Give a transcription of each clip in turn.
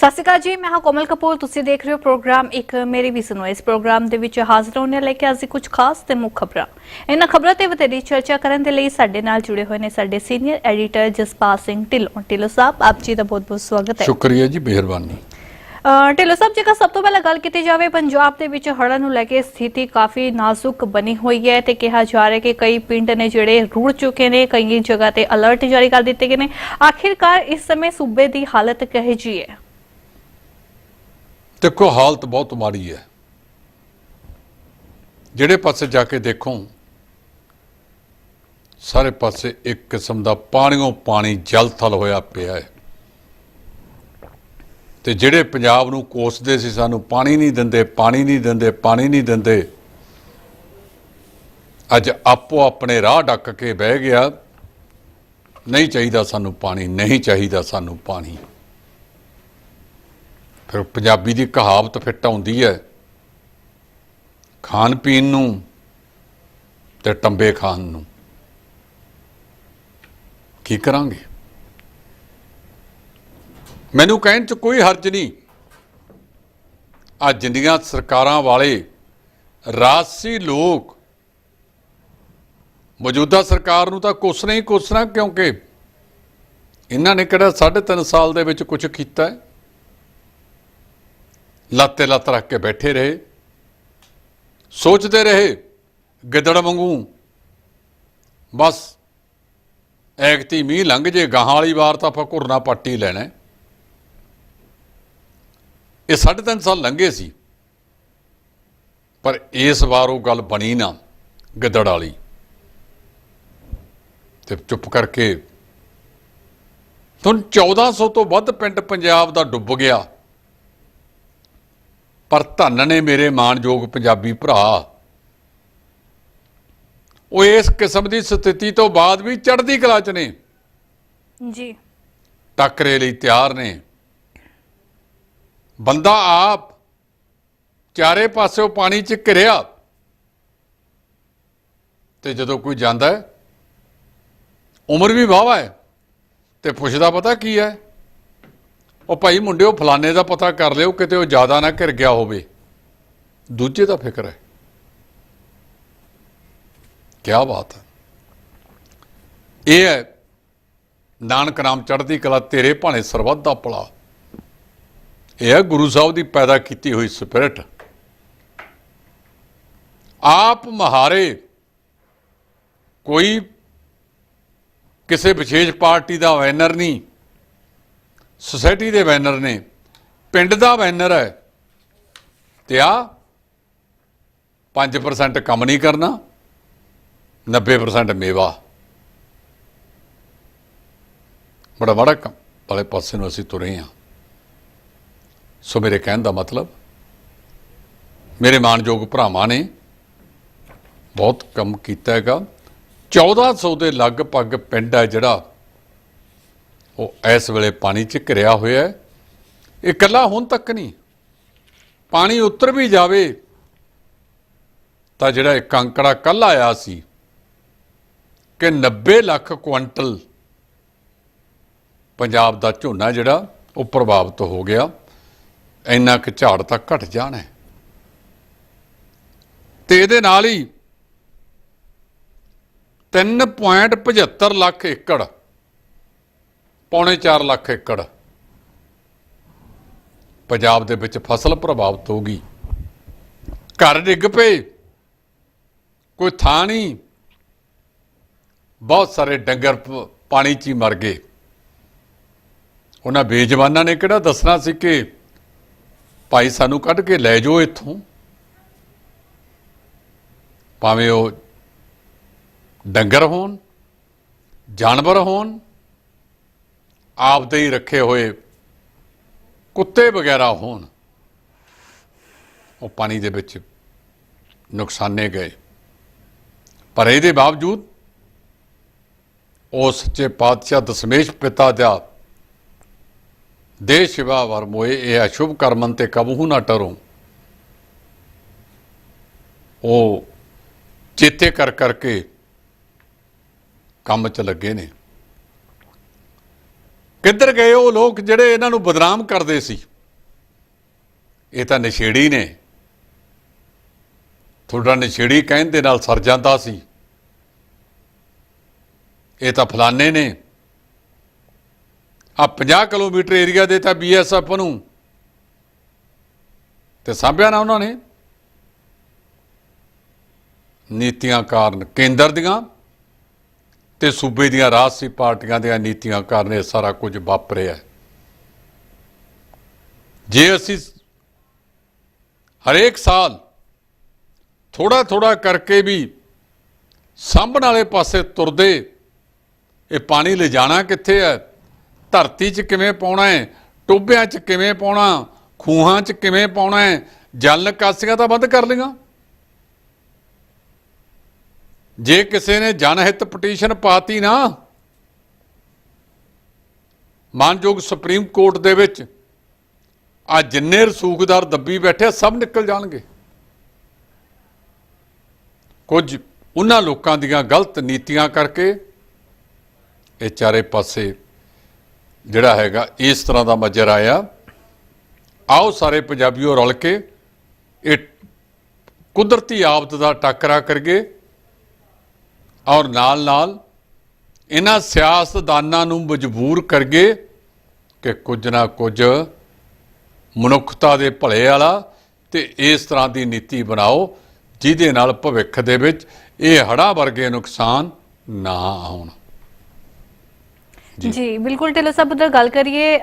ਸਤਿ ਸ਼੍ਰੀ ਅਕਾਲ ਜੀ ਮੈਂ ਹਾਂ ਕੋਮਲ ਕਪੂਰ। ਤੁਸੀਂ ਦੇਖ ਰਹੇ ਹੋ ਪ੍ਰੋਗਰਾਮ ਇੱਕ ਮੇਰੀ ਵੀ ਸੁਣੋ। ਇਸ ਪ੍ਰੋਗਰਾਮ ਦੇ ਵਿੱਚ ਹਾਜ਼ਰ ਹੋਣੇ ਲੈ ਕੇ ਅੱਜ ਕੁਝ ਖਾਸ ਤੇ ਮੁੱਖ ਖਬਰਾਂ। ਇਹਨਾਂ ਖਬਰਾਂ ਤੇ ਵਧੇਰੀ ਚਰਚਾ ਕਰਨ ਦੇ ਲਈ ਸਾਡੇ ਨਾਲ ਜੁੜੇ ਹੋਏ ਨੇ ਸਾਡੇ ਸੀਨੀਅਰ ਐਡੀਟਰ ਜਸਪਾਲ ਸਿੰਘ ਢਿੱਲੋਂ। ਢਿੱਲੋਂ ਸਾਹਿਬ ਆਪ ਜੀ ਦਾ ਬਹੁਤ ਬਹੁਤ ਸਵਾਗਤ ਹੈ। ਸ਼ੁਕਰੀਆ ਜੀ ਮਿਹਰਬਾਨੀ। ਢਿੱਲੋਂ ਸਾਹਿਬ ਜੇਕਰ ਸਭ ਤੋਂ ਪਹਿਲਾਂ ਗੱਲ ਕੀਤੀ ਜਾਵੇ ਪੰਜਾਬ ਦੇ ਵਿੱਚ ਹੜ੍ਹਾਂ ਨੂੰ ਲੈ ਕੇ ਸਥਿਤੀ ਕਾਫੀ ਨਾਜ਼ੁਕ ਬਣੀ ਹੋਈ ਹੈ ਤੇ ਕਿਹਾ ਜਾ ਰਿਹਾ ਕਿ ਕਈ ਪਿੰਡ ਨੇ ਜਿਹੜੇ ਰੁੜ ਚੁੱਕੇ ਨੇ ਕਈ ਜਗ੍ਹਾ ਤੇ ਅਲਰਟ ਜਾਰੀ ਕਰ ਦਿੱਤੇ ਗਏ ਨੇ। ਆਖਿਰਕਾਰ ਇਸ ਸਮੇਂ ਸੂਬੇ ਦੀ ਹਾਲਤ ਕਹੇ ਜੀ ਹੈ? ਦੇਖੋ, ਹਾਲਤ ਬਹੁਤ ਮਾੜੀ ਹੈ। ਜਿਹੜੇ ਪਾਸੇ ਜਾ ਕੇ ਦੇਖੋ, ਸਾਰੇ ਪਾਸੇ ਇੱਕ ਕਿਸਮ ਦਾ ਪਾਣੀੋਂ ਪਾਣੀ ਜਲ ਥਲ ਹੋਇਆ ਪਿਆ ਹੈ। ਤੇ ਜਿਹੜੇ ਪੰਜਾਬ ਨੂੰ ਕੋਸਦੇ ਸੀ, ਸਾਨੂੰ ਪਾਣੀ ਨਹੀਂ ਦਿੰਦੇ, ਪਾਣੀ ਨਹੀਂ ਦਿੰਦੇ, ਪਾਣੀ ਨਹੀਂ ਦਿੰਦੇ, ਅੱਜ ਆਪੋ ਆਪਣੇ ਰਾਹ ਡੱਕ ਕੇ ਬਹਿ ਗਿਆ। ਨਹੀਂ ਚਾਹੀਦਾ ਸਾਨੂੰ ਪਾਣੀ, ਨਹੀਂ ਚਾਹੀਦਾ ਸਾਨੂੰ ਪਾਣੀ। ਫਿਰ ਪੰਜਾਬੀ ਦੀ ਕਹਾਵਤ ਫਿੱਟ ਆਉਂਦੀ ਹੈ, ਖਾਣ ਪੀਣ ਨੂੰ ਤੇ ਟੰਬੇ ਖਾਣ ਨੂੰ। ਕੀ ਕਰਾਂਗੇ? ਮੈਨੂੰ ਕਹਿਣ ਚ ਕੋਈ ਹਰਜ ਨਹੀਂ। ਆ ਜਿੰਨੀਆਂ ਸਰਕਾਰਾਂ ਵਾਲੇ ਰਾਜਸੀ ਲੋਕ ਮੌਜੂਦਾ ਸਰਕਾਰ ਨੂੰ ਤਾਂ ਕੁਛ ਹੀ ਕੁਛਣਾ ਕਿਉਂਕਿ ਇਹਨਾਂ ਨੇ ਕਿਹੜਾ 3.5 ਸਾਲ ਦੇ ਵਿੱਚ ਕੁਝ ਕੀਤਾ ਹੈ? ਲੱਤੇ ਲੱਤ ਰੱਖ ਕੇ ਬੈਠੇ ਰਹੇ। ਸੋਚਦੇ ਰਹੇ, ਗਿੱਦੜ ਵਾਂਗੂ, ਬਸ ਐਗਤੀ ਮੀਂਹ ਲੰਘ ਜੇ, ਗਾਹਾਂ ਵਾਲੀ ਵਾਰ ਤਾਂ ਆਪਾਂ ਘੁਰਨਾ ਪੱਟੀ ਲੈਣਾ। ਇਹ ਸਾਢੇ ਤਿੰਨ ਸਾਲ ਲੰਘੇ ਸੀ, ਪਰ ਇਸ ਵਾਰ ਉਹ ਗੱਲ ਬਣੀ ਨਾ, ਗਿੱਦੜ ਵਾਲੀ। ਤੇ ਚੁੱਪ ਕਰਕੇ ਹੁਣ 1400 ਤੋਂ ਵੱਧ ਪਿੰਡ ਪੰਜਾਬ ਦਾ ਡੁੱਬ ਗਿਆ। ਪਰ ਧੰਨ ਨੇ ਮੇਰੇ ਮਾਣਯੋਗ ਪੰਜਾਬੀ ਭਰਾ। ਉਹ ਇਸ ਕਿਸਮ ਦੀ ਸਥਿਤੀ ਤੋਂ ਬਾਅਦ ਵੀ ਚੜ੍ਹਦੀ ਕਲਾ ਚ ਨੇ। ਜੀ। ਟੱਕਰੇ ਲਈ ਤਿਆਰ ਨੇ। ਬੰਦਾ ਆਪ ਚਾਰੇ ਪਾਸਿਓਂ ਪਾਣੀ ਚ ਘਿਰਿਆ ਤੇ ਜਦੋਂ ਕੋਈ ਜਾਂਦਾ ਉਮਰ ਵੀ ਵਾਹਵਾ ਹੈ ਤੇ ਪੁੱਛਦਾ ਪਤਾ ਕੀ ਹੈ? ਉਹ ਭਾਈ ਮੁੰਡਿਓ, ਫਲਾਣੇ ਦਾ ਪਤਾ ਕਰ ਲਿਓ, ਕਿਤੇ ਉਹ ਜ਼ਿਆਦਾ ਨਾ ਘਿਰ ਗਿਆ ਹੋਵੇ। ਦੂਜੇ ਦਾ ਫਿਕਰ ਹੈ। ਕੀ ਬਾਤ ਹੈ। ਇਹ ਹੈ, ਨਾਨਕ ਨਾਮ ਚੜ੍ਹਦੀ ਕਲਾ, ਤੇਰੇ ਭਾਣੇ ਸਰਬੱਤ ਦਾ ਭਲਾ। ਇਹ ਹੈ, ਗੁਰੂ ਸਾਹਿਬ ਦੀ ਪੈਦਾ ਕੀਤੀ ਹੋਈ ਸਪਿਰਿਟ। ਆਪ ਮਹਾਰੇ, ਕੋਈ ਕਿਸੇ ਵਿਸ਼ੇਸ਼ ਪਾਰਟੀ ਦਾ ਵੈਨਰ ਨਹੀਂ। ਸੁਸਾਇਟੀ ਦੇ ਬੈਨਰ ਨੇ, ਪਿੰਡ ਦਾ ਬੈਨਰ ਹੈ। ਤੇ ਆ 5% ਕੰਮ ਨਹੀਂ ਕਰਨਾ 90% ਮੇਵਾ। ਬੜਾ ਬੜਾ ਕੰਮ, ਵਾਲੇ ਪਾਸੇ ਨੂੰ ਅਸੀਂ ਤੁਰੇ ਹਾਂ। ਸੋ ਮੇਰੇ ਕਹਿਣ ਦਾ ਮਤਲਬ, ਮੇਰੇ ਮਾਨਯੋਗ ਭਰਾਵਾਂ ਨੇ ਬਹੁਤ ਕੰਮ ਕੀਤਾ ਹੈਗਾ। 1400 ਦੇ ਲਗਭਗ ਪਿੰਡ ਹੈ ਜਿਹੜਾ ਉਹ ਇਸ ਵੇਲੇ ਪਾਣੀ 'ਚ ਘਿਰਿਆ ਹੋਇਆ ਹੈ। ਇਹ ਇਕੱਲਾ ਹੁਣ ਤੱਕ ਨਹੀਂ। ਪਾਣੀ ਉੱਤਰ ਵੀ ਜਾਵੇ, ਤਾਂ ਜਿਹੜਾ ਇੱਕ ਅੰਕੜਾ ਕੱਲ ਆਇਆ ਸੀ ਕਿ 90 ਲੱਖ ਕੁਇੰਟਲ ਪੰਜਾਬ ਦਾ ਝੋਨਾ ਜਿਹੜਾ ਉਹ ਪ੍ਰਭਾਵਿਤ ਹੋ ਗਿਆ। ਇੰਨਾ ਕੁ ਝਾੜ ਤਾਂ ਘਟ ਜਾਣਾ ਹੈ। ਤੇ ਇਹਦੇ ਨਾਲ ਹੀ 3.75 ਲੱਖ ਏਕੜ ਪੌਣੇ 4 ਲੱਖ ਏਕੜ। ਪੰਜਾਬ ਦੇ ਵਿੱਚ ਫਸਲ ਪ੍ਰਭਾਵਿਤ ਹੋ ਗਈ। ਘਰ ਡਿੱਗ ਪਏ। ਕੋਈ ਥਾਂ ਨਹੀਂ। ਬਹੁਤ ਸਾਰੇ ਡੰਗਰ ਪਾਣੀ 'ਚ ਹੀ ਮਰ ਗਏ। ਉਹਨਾਂ ਬੇਜਵਾਨਾਂ ਨੇ ਕਿਹੜਾ ਦੱਸਣਾ ਸੀ ਕਿ ਭਾਈ ਸਾਨੂੰ ਕੱਢ ਕੇ ਲੈ ਜਾਓ ਇੱਥੋਂ। ਭਾਵੇਂ ਉਹ ਡੰਗਰ ਹੋਣ, ਜਾਨਵਰ ਹੋਣ ਆਪਦੇ ਹੀ ਰੱਖੇ ਹੋਏ ਕੁੱਤੇ ਵਗੈਰਾ ਹੋਣ, ਉਹ ਪਾਣੀ ਦੇ ਵਿੱਚ ਨੁਕਸਾਨੇ ਗਏ। ਪਰ ਇਹਦੇ ਬਾਵਜੂਦ ਉਸ ਸੱਚੇ ਪਾਤਸ਼ਾਹ ਦਸ਼ਮੇਸ਼ ਪਿਤਾ ਦਾ ਦੇ ਸ਼ਿਵਾ ਵਰਮੋਏ ਇਹ ਅਸ਼ੁਭ ਕਰਮਨ ਤੇ ਕਬੂ ਨਾ ਟਰੋ। ਉਹ ਚੇਤੇ ਕਰ ਕਰਕੇ ਕੰਮ 'ਚ ਲੱਗੇ ਨੇ। ਕਿੱਧਰ ਗਏ ਉਹ ਲੋਕ ਜਿਹੜੇ ਇਹਨਾਂ ਨੂੰ ਬਦਨਾਮ ਕਰਦੇ ਸੀ? ਇਹ ਤਾਂ ਨਸ਼ੇੜੀ ਨੇ। ਤੁਹਾਡਾ ਨਸ਼ੇੜੀ ਕਹਿਣ ਦੇ ਨਾਲ ਸਰ ਜਾਂਦਾ ਸੀ। ਇਹ ਤਾਂ ਫਲਾਣੇ ਨੇ। ਆ 50 ਕਿਲੋਮੀਟਰ ਏਰੀਆ ਦੇ ਤਾਂ ਬੀਐਸਐਫ ਨੂੰ। ਤੇ ਸਾਂਭਿਆ ਨਾ ਉਹਨਾਂ ਨੇ। ਨੀਤੀਆਂ ਕਾਰਨ ਕੇਂਦਰ ਦੀਆਂ। ਤੇ ਸੂਬੇ ਦੀਆਂ ਰਾਜਸੀ ਪਾਰਟੀਆਂ ਦੀਆਂ ਨੀਤੀਆਂ ਕਾਰਨ ਇਹ ਸਾਰਾ ਕੁਝ ਵਾਪਰਿਆ ਹੈ। ਜੇ ਅਸੀਂ ਹਰੇਕ ਸਾਲ ਥੋੜਾ ਥੋੜਾ ਕਰਕੇ ਵੀ ਸਾਂਭਣ ਵਾਲੇ ਪਾਸੇ ਤੁਰਦੇ, ਇਹ ਪਾਣੀ ਲਿਜਾਣਾ ਕਿੱਥੇ ਹੈ? ਧਰਤੀ 'ਚ ਕਿਵੇਂ ਪਾਉਣਾ ਹੈ? ਟੋਬਿਆਂ 'ਚ ਕਿਵੇਂ ਪਾਉਣਾ? ਖੂਹਾਂ 'ਚ ਕਿਵੇਂ ਪਾਉਣਾ ਹੈ? ਜਲ ਨਿਕਾਸੀਆਂ ਤਾਂ ਬੰਦ ਕਰ ਲਈਆਂ। ਜੇ ਕਿਸੇ ਨੇ ਜਨਹਿਤ ਪਟੀਸ਼ਨ ਪਾਤੀ ਨਾ ਮਾਨਯੋਗ ਸੁਪਰੀਮ ਕੋਰਟ ਦੇ ਵਿੱਚ ਆ ਜਿੰਨੇ ਰਸੂਖਦਾਰ ਦੱਬੀ ਬੈਠੇ ਆ, ਸਭ ਨਿਕਲ ਜਾਣਗੇ। ਕੁਝ ਉਹਨਾਂ ਲੋਕਾਂ ਦੀਆਂ ਗਲਤ ਨੀਤੀਆਂ ਕਰਕੇ ਇਹ ਚਾਰੇ ਪਾਸੇ ਜਿਹੜਾ ਹੈਗਾ ਇਸ ਤਰ੍ਹਾਂ ਦਾ ਮਜਰ ਆਇਆ। ਆਓ ਸਾਰੇ ਪੰਜਾਬੀਓ ਰਲ ਕੇ ਇਹ ਕੁਦਰਤੀ ਆਫਤ ਦਾ ਟੱਕਰਾ ਕਰੀਏ। ਔਰ ਨਾਲ ਨਾਲ ਇਹਨਾਂ ਸਿਆਸਤਦਾਨਾਂ ਨੂੰ ਮਜਬੂਰ ਕਰਗੇ ਕਿ ਕੁਝ ਨਾ ਕੁਝ ਮਨੁੱਖਤਾ ਦੇ ਭਲੇ ਵਾਲਾ ਤੇ ਇਸ ਤਰ੍ਹਾਂ ਦੀ ਨੀਤੀ ਬਣਾਓ, ਜਿਹਦੇ ਨਾਲ ਭਵਿੱਖ ਦੇ ਵਿੱਚ ਇਹ ਹੜ੍ਹਾਂ ਵਰਗੇ ਨੁਕਸਾਨ ਨਾ ਆਉਣ। ਜੀ। ਬਿਲਕੁਲ ਢਿੱਲੋਂ ਸਾਹਿਬ ਉਧਰ ਗੱਲ ਕਰੀਏ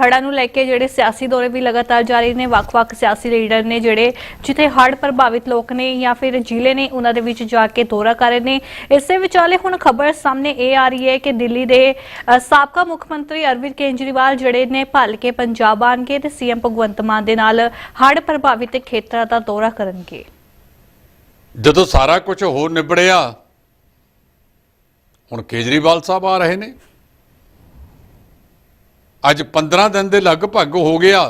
ਹੜ੍ਹਾਂ ਨੂੰ ਲੈ ਕੇ ਜਿਹੜੇ ਸਿਆਸੀ ਦੌਰੇ ਵੀ ਲਗਾਤਾਰ ਜਾਰੀ ਨੇ ਵੱਖ-ਵੱਖ ਸਿਆਸੀ ਲੀਡਰ ਨੇ ਜਿਹੜੇ ਜਿੱਥੇ ਹੜ੍ਹ ਪ੍ਰਭਾਵਿਤ ਲੋਕ ਨੇ ਜਾਂ ਫਿਰ ਜ਼ਿਲ੍ਹੇ ਨੇ ਉਹਨਾਂ ਦੇ ਵਿੱਚ ਜਾ ਕੇ ਦੌਰਾ ਕਰ ਰਹੇ ਨੇ। ਇਸੇ ਵਿਚਾਲੇ ਹੁਣ ਖਬਰ ਸਾਹਮਣੇ ਇਹ ਆ ਰਹੀ ਹੈ ਕਿ ਦਿੱਲੀ ਦੇ ਸਾਬਕਾ ਮੁੱਖ ਮੰਤਰੀ ਅਰਵਿੰਦ ਕੇਜਰੀਵਾਲ ਜਿਹੜੇ ਨੇ ਭੱਲ ਕੇ ਪੰਜਾਬ ਆਣਗੇ ਤੇ ਸੀਐਮ ਭਗਵੰਤ ਮਾਨ ਦੇ ਨਾਲ ਹੜ੍ਹ ਪ੍ਰਭਾਵਿਤ ਖੇਤਰਾਂ ਦਾ ਦੌਰਾ ਕਰਨਗੇ। ਜਦੋਂ ਸਾਰਾ ਕੁਝ ਹੋ ਨਿਬੜਿਆ ਹੁਣ ਕੇਜਰੀਵਾਲ ਸਾਹਿਬ ਆ ਰਹੇ ਨੇ। ਅੱਜ 15 ਦਿਨ ਦੇ ਲਗਭਗ ਹੋ ਗਿਆ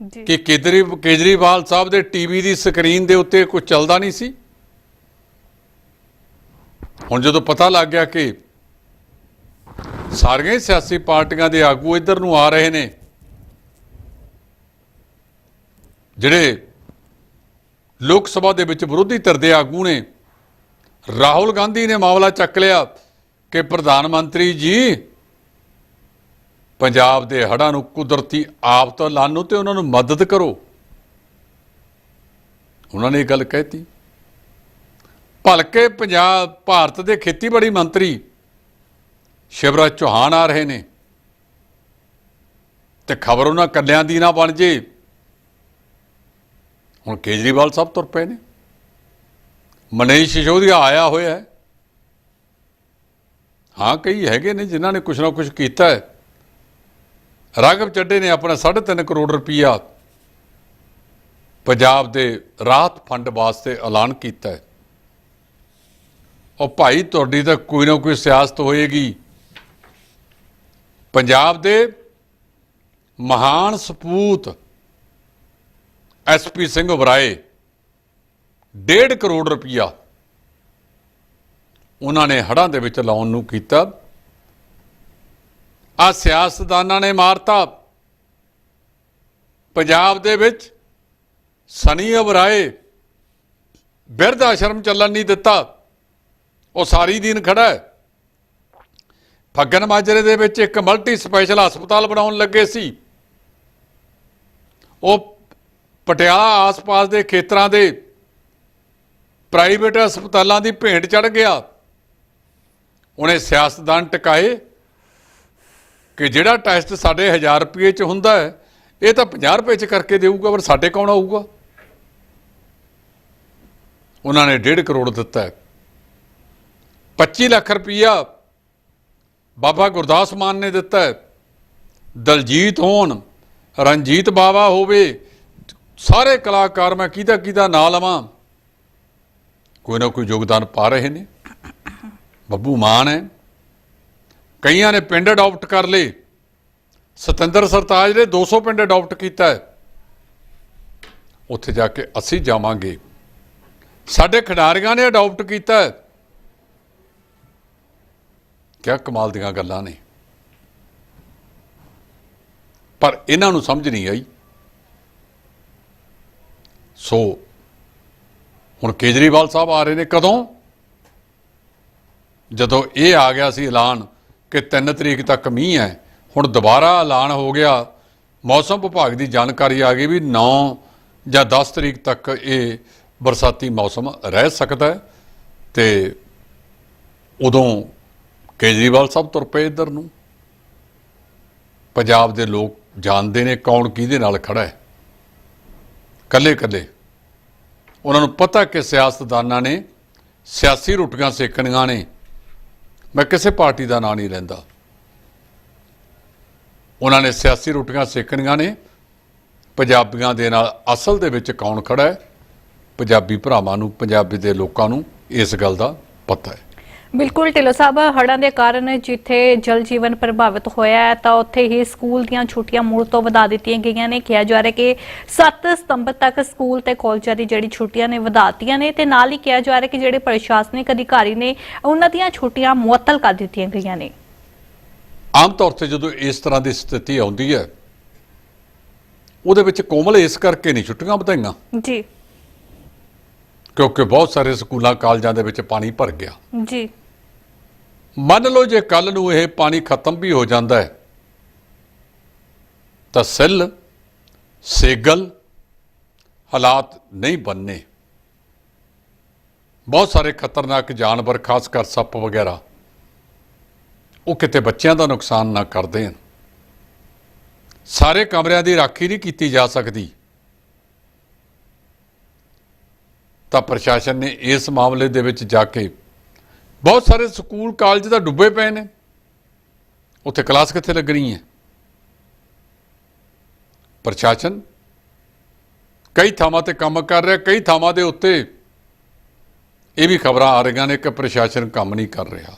ਜੀ। ਕਿ ਕੇਜਰੀ ਕੇਜਰੀਵਾਲ ਸਾਹਿਬ ਦੇ ਟੀਵੀ ਦੀ ਸਕਰੀਨ ਦੇ ਉੱਤੇ ਕੁਝ ਚੱਲਦਾ ਨਹੀਂ ਸੀ। ਹੁਣ ਜਦੋਂ ਪਤਾ ਲੱਗ ਗਿਆ ਕਿ ਸਾਰੀਆਂ ਸਿਆਸੀ ਪਾਰਟੀਆਂ ਦੇ ਆਗੂ ਇੱਧਰ ਨੂੰ ਆ ਰਹੇ ਨੇ ਜਿਹੜੇ ਲੋਕ ਸਭਾ ਦੇ ਵਿੱਚ ਵਿਰੋਧੀ ਧਿਰ ਦੇ ਆਗੂ ਨੇ ਰਾਹੁਲ ਗਾਂਧੀ ਨੇ ਮਾਮਲਾ ਚੱਕ ਲਿਆ ਕਿ ਪ੍ਰਧਾਨ ਮੰਤਰੀ ਜੀ ਪੰਜਾਬ ਦੇ ਹੜ੍ਹਾਂ ਨੂੰ ਕੁਦਰਤੀ ਆਫਤ ਲਾਨੋ ਤੇ ਉਹਨਾਂ ਨੂੰ ਮਦਦ ਕਰੋ। ਉਹਨਾਂ ਨੇ ਇਹ ਗੱਲ ਕਹਿਤੀ। ਭਲਕੇ ਪੰਜਾਬ, ਭਾਰਤ ਦੇ ਖੇਤੀਬਾੜੀ ਮੰਤਰੀ ਸ਼ਿਵਰਾਜ ਚੌਹਾਨ ਆ ਰਹੇ ਨੇ। ਤੇ ਖਬਰ ਉਹਨਾਂ ਕੱਲਿਆਂ ਦੀ ਨਾ ਬਣ ਜੇ। ਹੁਣ ਕੇਜਰੀਵਾਲ ਸਾਹਿਬ ਤੁਰ ਪਏ ਨੇ। ਮਨੀਸ਼ ਸਿਸੋਦੀਆ ਆਇਆ ਹੋਇਆ ਹੈ। ਹਾਂ, ਕਈ ਹੈਗੇ ਨੇ ਜਿਨ੍ਹਾਂ ਨੇ ਕੁਝ ਨਾ ਕੁਝ ਕੀਤਾ ਹੈ। ਰਾਘਵ ਚੱਡੇ ਨੇ ਆਪਣਾ 3.5 ਕਰੋੜ ਰੁਪਈਆ ਪੰਜਾਬ ਦੇ ਰਾਹਤ ਫੰਡ ਵਾਸਤੇ ਐਲਾਨ ਕੀਤਾ ਹੈ। ਉਹ ਭਾਈ ਤੁਹਾਡੀ ਤਾਂ ਕੋਈ ਨਾ ਕੋਈ ਸਿਆਸਤ ਹੋਏਗੀ। ਪੰਜਾਬ ਦੇ ਮਹਾਨ ਸਪੂਤ ਐਸਪੀ ਸਿੰਘ ਵਰਾਏ 1.5 ਕਰੋੜ ਰੁਪਈਆ ਉਹਨਾਂ ਨੇ ਹੜ੍ਹਾਂ ਦੇ ਵਿੱਚ ਲਾਉਣ ਨੂੰ ਕੀਤਾ। ਆ ਸਿਆਸਤਦਾਨਾਂ ਨੇ ਮਾਰਤਾ। ਪੰਜਾਬ ਦੇ ਵਿੱਚ ਸਨੀ ਅਬਰਾਏ ਬਿਰਧ ਆਸ਼ਰਮ ਚੱਲਣ ਨਹੀਂ ਦਿੱਤਾ। ਉਹ ਸਾਰੀ ਦਿਨ ਖੜਾ ਹੈ। ਫੱਗਨ ਮਾਜਰੇ ਦੇ ਵਿੱਚ ਇੱਕ ਮਲਟੀ ਸਪੈਸ਼ਲ ਹਸਪਤਾਲ ਬਣਾਉਣ ਲੱਗੇ ਸੀ। ਉਹ ਪਟਿਆਲਾ ਆਸ-ਪਾਸ ਦੇ ਖੇਤਰਾਂ ਦੇ ਪ੍ਰਾਈਵੇਟ ਹਸਪਤਾਲਾਂ ਦੀ ਭੇਂਟ ਚੜ ਗਿਆ। ਉਹਨੇ ਸਿਆਸਤਦਾਨ ਟਿਕਾਏ। ਕਿ ਜਿਹੜਾ ਟੈਸਟ ਸਾਡੇ 1000 ਰੁਪਏ ਚ ਹੁੰਦਾ ਹੈ, ਇਹ ਤਾਂ 50 ਰੁਪਏ ਚ ਕਰਕੇ ਦੇਊਗਾ, ਪਰ ਸਾਡੇ ਕੌਣ ਆਊਗਾ? ਉਹਨਾਂ ਨੇ 1.5 ਕਰੋੜ ਦਿੱਤਾ ਹੈ। 25 ਲੱਖ ਰੁਪਈਆ ਬਾਬਾ ਗੁਰਦਾਸ ਮਾਨ ਨੇ ਦਿੱਤਾ ਹੈ। ਦਲਜੀਤ ਹੋਣ, ਰਣਜੀਤ ਬਾਵਾ ਹੋਵੇ, ਸਾਰੇ ਕਲਾਕਾਰ ਮੈਂ ਕਿਹਦਾ ਕਿਹਦਾ ਨਾਂ ਲਵਾਂ, ਕੋਈ ਨਾ ਕੋਈ ਯੋਗਦਾਨ ਪਾ ਰਹੇ ਨੇ। ਬੱਬੂ ਮਾਨ ਹੈ। ਕਈਆਂ ਨੇ ਪਿੰਡ ਅਡਾਪਟ ਕਰ ਲਏ। ਸਤਿੰਦਰ ਸਰਤਾਜ ਨੇ 200 ਪਿੰਡ ਅਡਾਪਟ ਕੀਤਾ ਹੈ। ਉੱਥੇ ਜਾ ਕੇ ਅਸੀਂ ਜਾਵਾਂਗੇ। ਸਾਡੇ ਖਿਡਾਰੀਆਂ ਨੇ ਅਡਾਪਟ ਕੀਤਾ ਹੈ। ਕਿਆ ਕਮਾਲ ਦੀਆਂ ਗੱਲਾਂ ਨੇ। ਪਰ ਇਹਨਾਂ ਨੂੰ ਸਮਝ ਨਹੀਂ ਆਈ। ਸੋ ਹੁਣ ਕੇਜਰੀਵਾਲ ਸਾਹਿਬ ਆ ਰਹੇ ਨੇ ਕਦੋਂ? ਜਦੋਂ ਇਹ ਆ ਗਿਆ ਸੀ ਐਲਾਨ ਕਿ 3 ਤਰੀਕ ਤੱਕ ਮੀਂਹ ਹੈ। ਹੁਣ ਦੁਬਾਰਾ ਐਲਾਨ ਹੋ ਗਿਆ। ਮੌਸਮ ਵਿਭਾਗ ਦੀ ਜਾਣਕਾਰੀ ਆ ਗਈ ਵੀ 9 ਜਾਂ 10 ਤਰੀਕ ਤੱਕ ਇਹ ਬਰਸਾਤੀ ਮੌਸਮ ਰਹਿ ਸਕਦਾ ਹੈ ਤੇ ਉਦੋਂ ਕੇਜਰੀਵਾਲ ਸਾਹਿਬ ਤੁਰ ਪਏ ਇੱਧਰ ਨੂੰ। ਪੰਜਾਬ ਦੇ ਲੋਕ ਜਾਣਦੇ ਨੇ ਕੌਣ ਕਿਹਦੇ ਨਾਲ ਖੜਾ ਹੈ। ਕੱਲੇ ਕੱਲੇ ਉਹਨਾਂ ਨੂੰ ਪਤਾ ਕਿ ਸਿਆਸਤਦਾਨਾਂ ਨੇ ਸਿਆਸੀ ਰੋਟੀਆਂ ਸੇਕਣੀਆਂ ਨੇ। ਮੈਂ ਕਿਸੇ ਪਾਰਟੀ ਦਾ ਨਾਂ ਨਹੀਂ ਲੈਂਦਾ। ਉਹਨਾਂ ਨੇ ਸਿਆਸੀ ਰੋਟੀਆਂ ਸੇਕਣੀਆਂ ਨੇ। ਪੰਜਾਬੀਆਂ ਦੇ ਨਾਲ ਅਸਲ ਦੇ ਵਿੱਚ ਕੌਣ ਖੜਾ ਹੈ? ਪੰਜਾਬੀ ਭਰਾਵਾਂ ਨੂੰ, ਪੰਜਾਬੀ ਦੇ ਲੋਕਾਂ ਨੂੰ ਇਸ ਗੱਲ ਦਾ ਪਤਾ ਹੈ। ਬਿਲਕੁਲ ਢਿੱਲੋਂ ਸਾਹਿਬ ਹੜ੍ਹਾਂ ਦੇ ਕਾਰਨ ਜਿੱਥੇ ਜਲ ਜੀਵਨ ਪ੍ਰਭਾਵਿਤ ਹੋਇਆ ਹੈ ਤਾਂ ਉੱਥੇ ਹੀ ਸਕੂਲ ਦੀਆਂ ਛੁੱਟੀਆਂ ਮੁੜ ਤੋਂ ਵਧਾ ਦਿੱਤੀਆਂ ਗਈਆਂ ਨੇ। ਕਿਹਾ ਜਾ ਰਿਹਾ ਕਿ 7 ਸਤੰਬਰ ਤੱਕ ਸਕੂਲ ਤੇ ਕਾਲਜਾਂ ਦੀ ਜਿਹੜੀ ਛੁੱਟੀਆਂ ਨੇ ਵਧਾਤੀਆਂ ਨੇ ਤੇ ਨਾਲ ਹੀ ਕਿਹਾ ਜਾ ਰਿਹਾ ਕਿ ਜਿਹੜੇ ਪ੍ਰਸ਼ਾਸਨਿਕ ਅਧਿਕਾਰੀ ਨੇ ਉਹਨਾਂ ਦੀਆਂ ਛੁੱਟੀਆਂ ਮੁਅੱਤਲ ਕਰ ਦਿੱਤੀਆਂ ਗਈਆਂ ਨੇ। ਆਮ ਤੌਰ ਤੇ ਜਦੋਂ ਇਸ ਤਰ੍ਹਾਂ ਦੀ ਸਥਿਤੀ ਆਉਂਦੀ ਹੈ ਉਹਦੇ ਵਿੱਚ ਕੋਮਲ ਇਸ ਕਰਕੇ ਨਹੀਂ ਛੁੱਟੀਆਂ ਵਧਾਈਆਂ। ਜੀ। ਕਿਉਂਕਿ ਬਹੁਤ ਸਾਰੇ ਸਕੂਲਾਂ ਕਾਲਜਾਂ ਦੇ ਵਿੱਚ ਪਾਣੀ ਭਰ ਗਿਆ। ਜੀ। ਮੰਨ ਲਓ ਜੇ ਕੱਲ ਨੂੰ ਇਹ ਪਾਣੀ ਖਤਮ ਵੀ ਹੋ ਜਾਂਦਾ ਹੈ, ਤਾਂ ਸਿੱਲ, ਸੇਗਲ ਹਾਲਾਤ ਨਹੀਂ ਬੰਨੇ ਬਹੁਤ ਸਾਰੇ ਖਤਰਨਾਕ ਜਾਨਵਰ, ਖਾਸ ਕਰ ਸੱਪ ਵਗੈਰਾ, ਉਹ ਕਿਤੇ ਬੱਚਿਆਂ ਦਾ ਨੁਕਸਾਨ ਨਾ ਕਰਦੇ ਸਾਰੇ ਕਮਰਿਆਂ ਦੀ ਰਾਖੀ ਨਹੀਂ ਕੀਤੀ ਜਾ ਸਕਦੀ। ਤਾਂ ਪ੍ਰਸ਼ਾਸਨ ਨੇ ਇਸ ਮਾਮਲੇ ਦੇ ਵਿੱਚ ਜਾ ਕੇ ਬਹੁਤ ਸਾਰੇ ਸਕੂਲ, ਕਾਲਜ ਤਾਂ ਡੁੱਬੇ ਪਏ ਨੇ। ਉੱਥੇ ਕਲਾਸ ਕਿੱਥੇ ਲੱਗਣੀ ਹੈ? ਪ੍ਰਸ਼ਾਸਨ? ਕਈ ਥਾਵਾਂ ਤੇ ਕੰਮ ਕਰ ਰਿਹਾ, ਕਈ ਥਾਵਾਂ ਦੇ ਉੱਤੇ ਇਹ ਵੀ ਖਬਰਾਂ ਆ ਰਹੀਆਂ ਨੇ ਕਿ ਪ੍ਰਸ਼ਾਸਨ ਕੰਮ ਨਹੀਂ ਕਰ ਰਿਹਾ।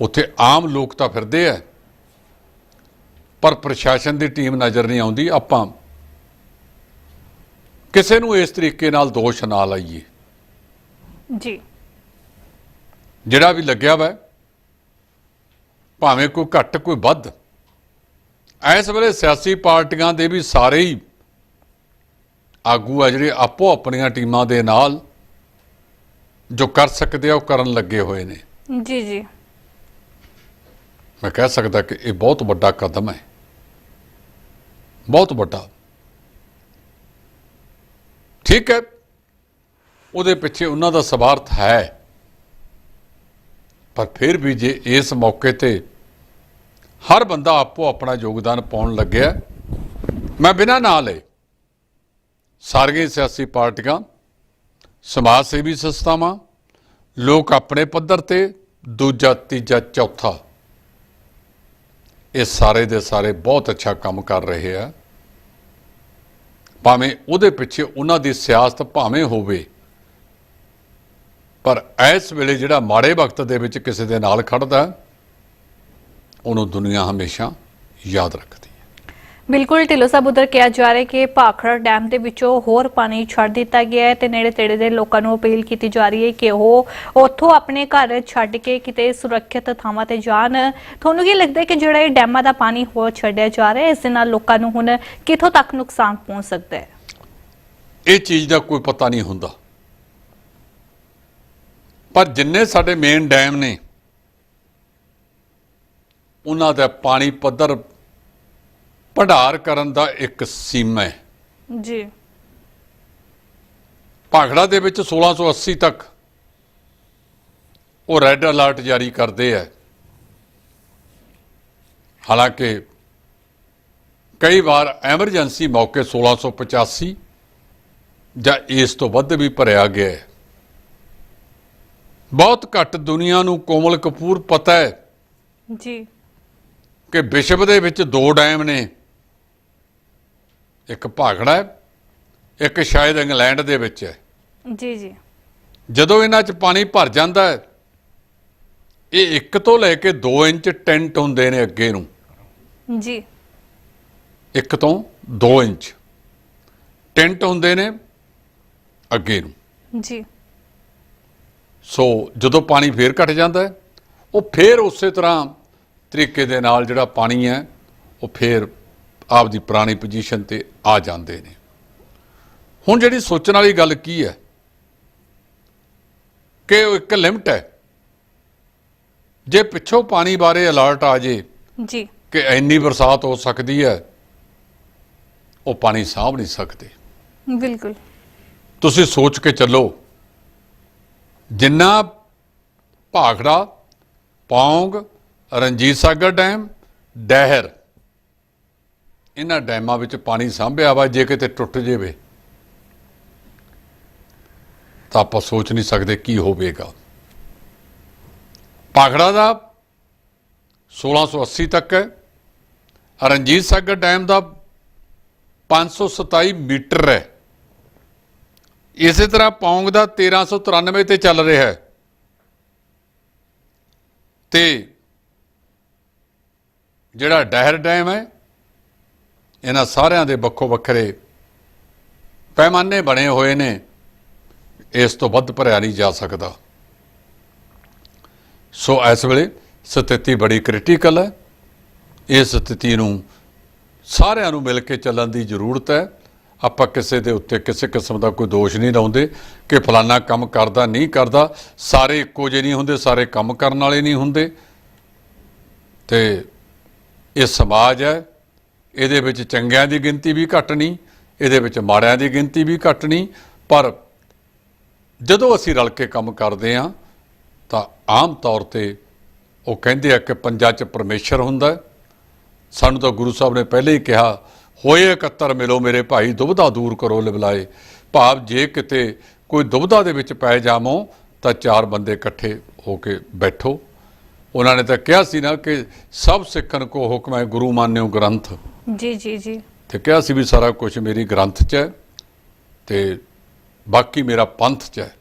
ਉੱਥੇ ਆਮ ਲੋਕ ਤਾਂ ਫਿਰਦੇ ਆ, ਪਰ ਪ੍ਰਸ਼ਾਸਨ ਦੀ ਟੀਮ ਨਜ਼ਰ ਨਹੀਂ ਆਉਂਦੀ। ਆਪਾਂ ਕਿਸੇ ਨੂੰ ਇਸ ਤਰੀਕੇ ਨਾਲ ਦੋਸ਼ ਨਾ ਲਾਈਏ। ਜੀ। ਜਿਹੜਾ ਵੀ ਲੱਗਿਆ ਵਾ ਭਾਵੇਂ ਕੋਈ ਘੱਟ ਕੋਈ ਵੱਧ ਇਸ ਵੇਲੇ ਸਿਆਸੀ ਪਾਰਟੀਆਂ ਦੇ ਵੀ ਸਾਰੇ ਹੀ ਆਗੂ ਆ ਜਿਹੜੇ ਆਪੋ ਆਪਣੀਆਂ ਟੀਮਾਂ ਦੇ ਨਾਲ ਜੋ ਕਰ ਸਕਦੇ ਆ ਉਹ ਕਰਨ ਲੱਗੇ ਹੋਏ ਨੇ। ਜੀ ਜੀ। ਮੈਂ ਕਹਿ ਸਕਦਾ ਕਿ ਇਹ ਬਹੁਤ ਵੱਡਾ ਕਦਮ ਹੈ। ਬਹੁਤ ਵੱਡਾ। ਠੀਕ ਹੈ। ਉਹਦੇ ਪਿੱਛੇ ਉਹਨਾਂ ਦਾ ਸਵਾਰਥ ਹੈ। ਪਰ ਫਿਰ ਵੀ ਜੇ ਇਸ ਮੌਕੇ ਤੇ ਹਰ ਬੰਦਾ ਆਪੋ ਆਪਣਾ ਯੋਗਦਾਨ ਪਾਉਣ ਲੱਗਿਆ, ਮੈਂ ਬਿਨਾਂ ਨਾਂ ਲਏ ਸਾਰੀਆਂ ਸਿਆਸੀ ਪਾਰਟੀਆਂ, ਸਮਾਜ ਸੇਵੀ ਸੰਸਥਾਵਾਂ, ਲੋਕ ਆਪਣੇ ਪੱਧਰ ਤੇ, ਦੂਜਾ, ਤੀਜਾ, ਚੌਥਾ, ਇਹ ਸਾਰੇ ਦੇ ਸਾਰੇ ਬਹੁਤ ਅੱਛਾ ਕੰਮ ਕਰ ਰਹੇ ਆ। ਭਾਵੇਂ ਉਹਦੇ ਪਿੱਛੇ ਉਹਨਾਂ ਦੀ ਸਿਆਸਤ ਭਾਵੇਂ ਹੋਵੇ ਪਰ ਇਸ ਵੇਲੇ ਜਿਹੜਾ ਮਾੜੇ ਵਕਤ ਦੇ ਵਿੱਚ ਕਿਸੇ ਦੇ ਨਾਲ ਖੜਦਾ ਉਹਨੂੰ ਦੁਨੀਆ ਹਮੇਸ਼ਾ ਯਾਦ ਰੱਖਦੀ ਹੈ। ਬਿਲਕੁਲ ਢਿੱਲੋਂ ਸਾਹਿਬ ਉਧਰ ਕਿਹਾ ਜਾ ਰਿਹਾ ਕਿ ਭਾਖੜਾ ਡੈਮ ਦੇ ਵਿੱਚੋਂ ਹੋਰ ਪਾਣੀ ਛੱਡ ਦਿੱਤਾ ਗਿਆ ਹੈ ਤੇ ਨੇੜੇ ਤੇੜੇ ਦੇ ਲੋਕਾਂ ਨੂੰ ਅਪੀਲ ਕੀਤੀ ਜਾ ਰਹੀ ਹੈ ਕਿ ਉਹ ਉੱਥੋਂ ਆਪਣੇ ਘਰ ਛੱਡ ਕੇ ਕਿਤੇ ਸੁਰੱਖਿਅਤ ਥਾਵਾਂ ਤੇ ਜਾਣ। ਤੁਹਾਨੂੰ ਕੀ ਲੱਗਦਾ ਹੈ ਕਿ ਜਿਹੜਾ ਇਹ ਡੈਮਾਂ ਦਾ ਪਾਣੀ ਹੋਰ ਛੱਡਿਆ ਜਾ ਰਿਹਾ ਹੈ ਇਸ ਦੇ ਨਾਲ ਲੋਕਾਂ ਨੂੰ ਹੁਣ ਕਿੱਥੋਂ ਤੱਕ ਨੁਕਸਾਨ ਪਹੁੰਚ ਸਕਦਾ ਹੈ? ਇਹ ਚੀਜ਼ ਦਾ ਕੋਈ ਪਤਾ ਨਹੀਂ ਹੁੰਦਾ। ਪਰ ਜਿੰਨੇ ਸਾਡੇ ਮੇਨ ਡੈਮ ਨੇ ਉਹਨਾਂ ਦਾ ਪਾਣੀ ਪੱਧਰ ਭੰਡਾਰ ਕਰਨ ਦਾ ਇੱਕ ਸੀਮਾ ਹੈ। ਜੀ। ਭਾਖੜਾ ਦੇ ਵਿੱਚ 1680 ਤੱਕ ਉਹ ਰੈੱਡ ਅਲਰਟ ਜਾਰੀ ਕਰਦੇ ਆ। ਹਾਲਾਂਕਿ ਕਈ ਵਾਰ ਐਮਰਜੈਂਸੀ ਮੌਕੇ 1685 ਜਾਂ ਇਸ ਤੋਂ ਵੱਧ ਵੀ ਭਰਿਆ ਗਿਆ ਹੈ। ਬਹੁਤ ਘੱਟ ਦੁਨੀਆ ਨੂੰ ਕੋਮਲ ਕਪੂਰ ਪਤਾ ਹੈ ਜੀ। ਕਿ ਵਿਸ਼ਵ ਦੇ ਵਿੱਚ ਦੋ ਡੈਮ ਨੇ। ਇੱਕ ਭਾਖੜਾ ਹੈ ਇੱਕ ਸ਼ਾਇਦ ਇੰਗਲੈਂਡ ਦੇ ਵਿੱਚ ਹੈ। ਜੀ ਜੀ। ਜਦੋਂ ਇਹਨਾਂ 'ਚ ਪਾਣੀ ਭਰ ਜਾਂਦਾ ਹੈ ਇਹ 1 ਤੋਂ ਲੈ ਕੇ 2 ਇੰਚ ਟੈਂਟ ਹੁੰਦੇ ਨੇ ਅੱਗੇ ਨੂੰ। ਜੀ। 1 ਤੋਂ 2 ਇੰਚ। ਟੈਂਟ ਹੁੰਦੇ ਨੇ ਅੱਗੇ ਨੂੰ। ਜੀ। ਸੋ ਜਦੋਂ ਪਾਣੀ ਫੇਰ ਘਟ ਜਾਂਦਾ ਹੈ ਉਹ ਫੇਰ ਉਸੇ ਤਰ੍ਹਾਂ ਤਰੀਕੇ ਦੇ ਨਾਲ ਜਿਹੜਾ ਪਾਣੀ ਹੈ ਉਹ ਫੇਰ ਆਪਦੀ ਪੁਰਾਣੀ ਪੋਜੀਸ਼ਨ ਤੇ ਆ ਜਾਂਦੇ ਨੇ। ਹੁਣ ਜਿਹੜੀ ਸੋਚਣ ਵਾਲੀ ਗੱਲ ਕੀ ਹੈ ਕਿ ਉਹ ਇੱਕ ਲਿਮਟ ਹੈ। ਜੇ ਪਿੱਛੋਂ ਪਾਣੀ ਬਾਰੇ ਅਲਰਟ ਆ ਜੇ ਜੀ। ਕਿ ਇੰਨੀ ਬਰਸਾਤ ਹੋ ਸਕਦੀ ਹੈ ਉਹ ਪਾਣੀ ਸਾਂਭ ਨਹੀਂ ਸਕਦੇ। ਬਿਲਕੁਲ। ਤੁਸੀਂ ਸੋਚ ਕੇ ਚੱਲੋ। ਜਿੰਨਾ ਭਾਖੜਾ, ਪੌਂਗ, ਰਣਜੀਤ ਸਾਗਰ ਡੈਮ, ਡਹਿਰ, ਇਹਨਾਂ ਡੈਮਾਂ ਵਿੱਚ ਪਾਣੀ ਸਾਂਭਿਆ ਵਾ, ਜੇ ਕਿਤੇ ਟੁੱਟ ਜਾਵੇ, ਤਾਂ ਆਪਾਂ ਸੋਚ ਨਹੀਂ ਸਕਦੇ ਕੀ ਹੋਵੇਗਾ। ਭਾਖੜਾ ਦਾ 1680 ਤੱਕ ਹੈ, ਰਣਜੀਤ ਸਾਗਰ ਡੈਮ ਦਾ 527 ਮੀਟਰ ਹੈ। ਇਸੇ ਤਰ੍ਹਾਂ ਪੌਂਗ ਦਾ 1393 ਤੇ ਚੱਲ ਰਿਹਾ ਹੈ। ਤੇ ਜਿਹੜਾ ਡਹਿਰ ਡੈਮ ਹੈ, ਇਹਨਾਂ ਸਾਰਿਆਂ ਦੇ ਵੱਖੋ ਵੱਖਰੇ ਪੈਮਾਨੇ ਬਣੇ ਹੋਏ ਨੇ। ਇਸ ਤੋਂ ਵੱਧ ਭਰਿਆ ਨਹੀਂ ਜਾ ਸਕਦਾ। ਸੋ ਇਸ ਵੇਲੇ ਸਥਿਤੀ ਬੜੀ ਕ੍ਰਿਟੀਕਲ ਹੈ। ਇਸ ਸਥਿਤੀ ਨੂੰ ਸਾਰਿਆਂ ਨੂੰ ਮਿਲ ਕੇ ਚੱਲਣ ਦੀ ਜ਼ਰੂਰਤ ਹੈ। ਆਪਾਂ ਕਿਸੇ ਦੇ ਉੱਤੇ ਕਿਸੇ ਕਿਸਮ ਦਾ ਕੋਈ ਦੋਸ਼ ਨਹੀਂ ਲਾਉਂਦੇ ਕਿ ਫਲਾਨਾ ਕੰਮ ਕਰਦਾ ਨਹੀਂ ਕਰਦਾ, ਸਾਰੇ ਇੱਕੋ ਜਿਹੇ ਨਹੀਂ ਹੁੰਦੇ, ਸਾਰੇ ਕੰਮ ਕਰਨ ਵਾਲੇ ਨਹੀਂ ਹੁੰਦੇ। ਤੇ ਇਹ ਸਮਾਜ ਹੈ, ਇਹਦੇ ਵਿੱਚ ਚੰਗਿਆਂ ਦੀ ਗਿਣਤੀ ਵੀ ਘੱਟ ਨਹੀਂ, ਇਹਦੇ ਵਿੱਚ ਮਾੜਿਆਂ ਦੀ ਗਿਣਤੀ ਵੀ ਘੱਟ ਨਹੀਂ, ਪਰ ਜਦੋਂ ਅਸੀਂ ਰਲ ਕੇ ਕੰਮ ਕਰਦੇ ਹਾਂ, ਤਾਂ ਆਮ ਤੌਰ ਤੇ ਉਹ ਕਹਿੰਦੇ ਆ ਕਿ ਪੰਜਾ 'ਚ ਪਰਮੇਸ਼ਰ ਹੁੰਦਾ ਸਾਨੂੰ ਤਾਂ ਗੁਰੂ ਸਾਹਿਬ ਨੇ ਪਹਿਲੇ ਹੀ ਕਿਹਾ ਹੋਏ ਇਕੱਤਰ ਮਿਲੋ ਮੇਰੇ ਭਾਈ ਦੁਬਦਾ ਦੂਰ ਕਰੋ ਲਿਬਲਾਏ। ਭਾਵ ਜੇ ਕਿਤੇ ਕੋਈ ਦੁਬਦਾ ਦੇ ਵਿੱਚ ਪੈ ਜਾਵੋ ਤਾਂ ਚਾਰ ਬੰਦੇ ਇਕੱਠੇ ਹੋ ਕੇ ਬੈਠੋ। ਉਹਨਾਂ ਨੇ ਤਾਂ ਕਿਹਾ ਸੀ ਨਾ ਕਿ ਸਭ ਸਿੱਖਣ ਕੋ ਹੁਕਮ ਹੈ ਗੁਰੂ ਮਾਨਿਓ ਗ੍ਰੰਥ। ਜੀ ਜੀ ਜੀ। ਤੇ ਕਿਹਾ ਸੀ ਵੀ ਸਾਰਾ ਕੁਝ ਮੇਰੀ ਗ੍ਰੰਥ 'ਚ ਹੈ ਤੇ ਬਾਕੀ ਮੇਰਾ ਪੰਥ 'ਚ ਹੈ।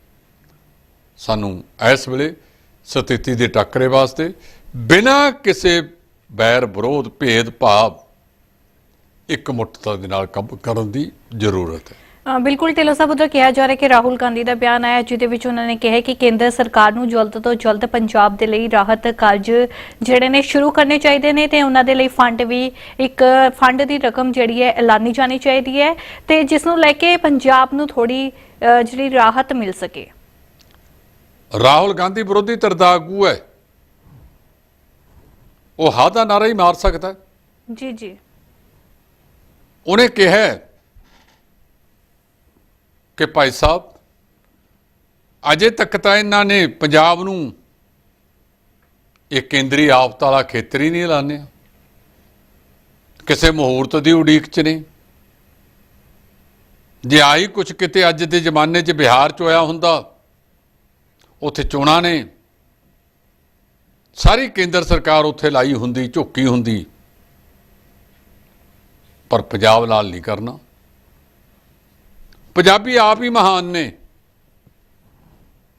ਸਾਨੂੰ ਇਸ ਵੇਲੇ ਸਥਿਤੀ ਦੇ ਟੱਕਰੇ ਵਾਸਤੇ ਬਿਨਾਂ ਕਿਸੇ ਬੈਰ ਵਿਰੋਧ ਭੇਦ ਭਾਵ ਇੱਕ ਮੁੱਠਤਾ ਦੇ ਨਾਲ ਕੰਮ ਕਰਨ ਦੀ ਜ਼ਰੂਰਤ ਹੈ। ਬਿਲਕੁਲ ਢਿੱਲੋਂ ਸਾਹਿਬ ਉਧਰ ਕਿਹਾ ਜਾ ਰਿਹਾ ਕਿ ਰਾਹੁਲ ਗਾਂਧੀ ਦਾ ਬਿਆਨ ਆਇਆ ਜਿਹਦੇ ਵਿੱਚ ਉਹਨਾਂ ਨੇ ਕਿਹਾ ਕਿ ਕੇਂਦਰ ਸਰਕਾਰ ਨੂੰ ਜਲਦ ਤੋਂ ਜਲਦ ਪੰਜਾਬ ਦੇ ਲਈ ਰਾਹਤ ਕਾਰਜ ਜਿਹੜੇ ਨੇ ਸ਼ੁਰੂ ਕਰਨੇ ਚਾਹੀਦੇ ਨੇ ਤੇ ਉਹਨਾਂ ਦੇ ਲਈ ਫੰਡ ਵੀ ਇੱਕ ਫੰਡ ਦੀ ਰਕਮ ਜਿਹੜੀ ਹੈ ਐਲਾਨੀ ਜਾਣੀ ਚਾਹੀਦੀ ਹੈ ਤੇ ਜਿਸ ਨੂੰ ਲੈ ਕੇ ਪੰਜਾਬ ਨੂੰ ਥੋੜੀ ਜਿਹੜੀ ਰਾਹਤ ਮਿਲ ਸਕੇ। ਰਾਹੁਲ ਗਾਂਧੀ ਵਿਰੋਧੀ ਧਿਰ ਦਾ ਆਗੂ ਹੈ। ਉਹ ਹਾਂ ਦਾ ਨਾਰਾ ਹੀ ਮਾਰ ਸਕਦਾ। ਜੀ ਜੀ। ਉਹਨੇ ਕਿਹਾ ਕਿ ਭਾਈ ਸਾਹਿਬ, ਅਜੇ ਤੱਕ ਤਾਂ ਇਹਨਾਂ ਨੇ ਪੰਜਾਬ ਨੂੰ ਇਹ ਕੇਂਦਰੀ ਆਫਤ ਵਾਲਾ ਖੇਤਰ ਹੀ ਨਹੀਂ ਐਲਾਨਿਆ। ਕਿਸੇ ਮਹੂਰਤ ਦੀ ਉਡੀਕ 'ਚ ਨਹੀਂ। ਜੇ ਆਈ ਕੁਝ ਕਿਤੇ ਅੱਜ ਦੇ ਜ਼ਮਾਨੇ 'ਚ ਬਿਹਾਰ 'ਚ ਹੋਇਆ ਹੁੰਦਾ, ਉੱਥੇ ਚੋਣਾਂ ਨੇ, ਸਾਰੀ ਕੇਂਦਰ ਸਰਕਾਰ ਉੱਥੇ ਲਾਈ ਹੁੰਦੀ, ਝੁੱਕੀ ਹੁੰਦੀ। ਪਰ ਪੰਜਾਬ ਨਾਲ ਨਹੀਂ ਕਰਨਾ। ਪੰਜਾਬੀ ਆਪ ਹੀ ਮਹਾਨ ਨੇ।